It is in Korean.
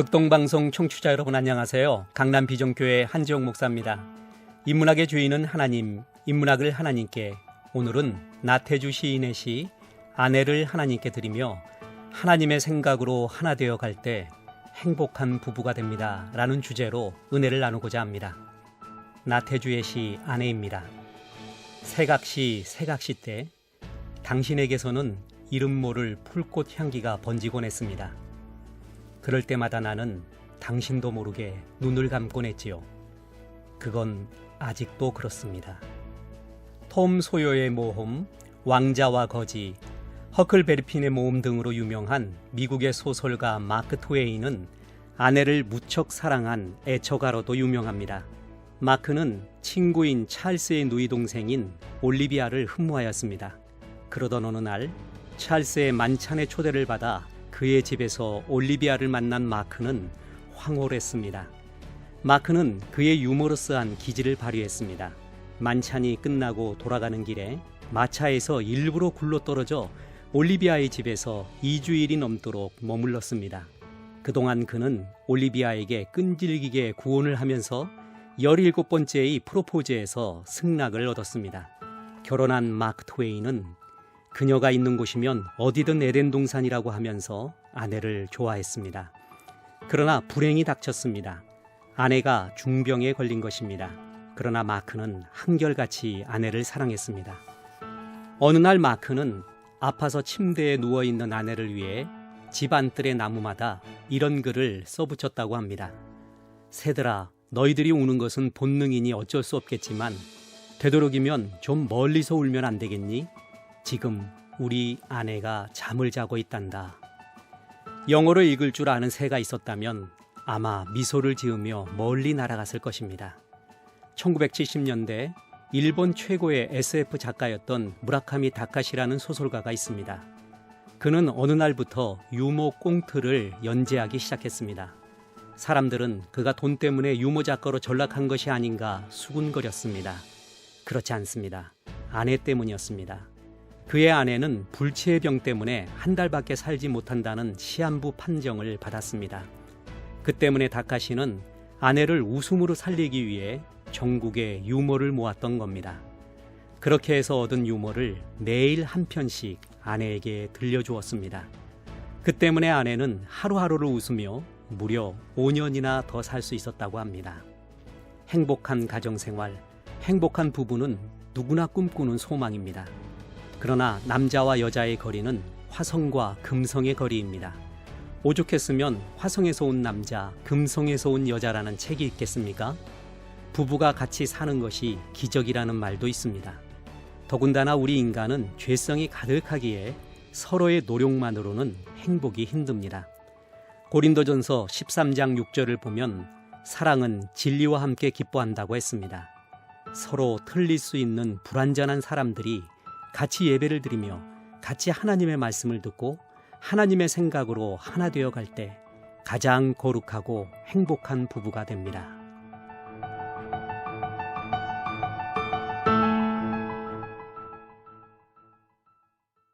극동방송 청취자 여러분 안녕하세요. 강남 비전교회 한지영 목사입니다. 인문학의 주인은 하나님, 인문학을 하나님께 오늘은 나태주 시인의 시 아내를 하나님께 드리며 하나님의 생각으로 하나 되어 갈 때 행복한 부부가 됩니다. 라는 주제로 은혜를 나누고자 합니다. 나태주의 시 아내입니다. 새각시 새각시 때 당신에게서는 이름 모를 풀꽃 향기가 번지곤 했습니다. 그럴 때마다 나는 당신도 모르게 눈을 감곤 했지요. 그건 아직도 그렇습니다. 톰 소요의 모험, 왕자와 거지, 허클베리핀의 모험 등으로 유명한 미국의 소설가 마크 트웨이는 아내를 무척 사랑한 애처가로도 유명합니다. 마크는 친구인 찰스의 누이 동생인 올리비아를 흠모하였습니다. 그러던 어느 날 찰스의 만찬의 초대를 받아 그의 집에서 올리비아를 만난 마크는 황홀했습니다. 마크는 그의 유머러스한 기질을 발휘했습니다. 만찬이 끝나고 돌아가는 길에 마차에서 일부러 굴러떨어져 올리비아의 집에서 2주일이 넘도록 머물렀습니다. 그동안 그는 올리비아에게 끈질기게 구원을 하면서 17번째의 프로포즈에서 승낙을 얻었습니다. 결혼한 마크 트웨이는 그녀가 있는 곳이면 어디든 에덴 동산이라고 하면서 아내를 좋아했습니다. 그러나 불행이 닥쳤습니다. 아내가 중병에 걸린 것입니다. 그러나 마크는 한결같이 아내를 사랑했습니다. 어느 날 마크는 아파서 침대에 누워 있는 아내를 위해 집 안뜰의 나무마다 이런 글을 써붙였다고 합니다. 새들아, 너희들이 우는 것은 본능이니 어쩔 수 없겠지만 되도록이면 좀 멀리서 울면 안 되겠니? 지금 우리 아내가 잠을 자고 있단다. 영어를 읽을 줄 아는 새가 있었다면 아마 미소를 지으며 멀리 날아갔을 것입니다. 1970년대 일본 최고의 SF 작가였던 무라카미 다카시라는 소설가가 있습니다. 그는 어느 날부터 유머 꽁트를 연재하기 시작했습니다. 사람들은 그가 돈 때문에 유머 작가로 전락한 것이 아닌가 수군거렸습니다. 그렇지 않습니다. 아내 때문이었습니다. 그의 아내는 불치의 병 때문에 한 달밖에 살지 못한다는 시한부 판정을 받았습니다. 그 때문에 다카시는 아내를 웃음으로 살리기 위해 전국의 유머를 모았던 겁니다. 그렇게 해서 얻은 유머를 매일 한 편씩 아내에게 들려주었습니다. 그 때문에 아내는 하루하루를 웃으며 무려 5년이나 더 살 수 있었다고 합니다. 행복한 가정생활, 행복한 부부는 누구나 꿈꾸는 소망입니다. 그러나 남자와 여자의 거리는 화성과 금성의 거리입니다. 오죽했으면 화성에서 온 남자, 금성에서 온 여자라는 책이 있겠습니까? 부부가 같이 사는 것이 기적이라는 말도 있습니다. 더군다나 우리 인간은 죄성이 가득하기에 서로의 노력만으로는 행복이 힘듭니다. 고린도전서 13장 6절을 보면 사랑은 진리와 함께 기뻐한다고 했습니다. 서로 틀릴 수 있는 불완전한 사람들이 같이 예배를 드리며 같이 하나님의 말씀을 듣고 하나님의 생각으로 하나 되어 갈 때 가장 거룩하고 행복한 부부가 됩니다.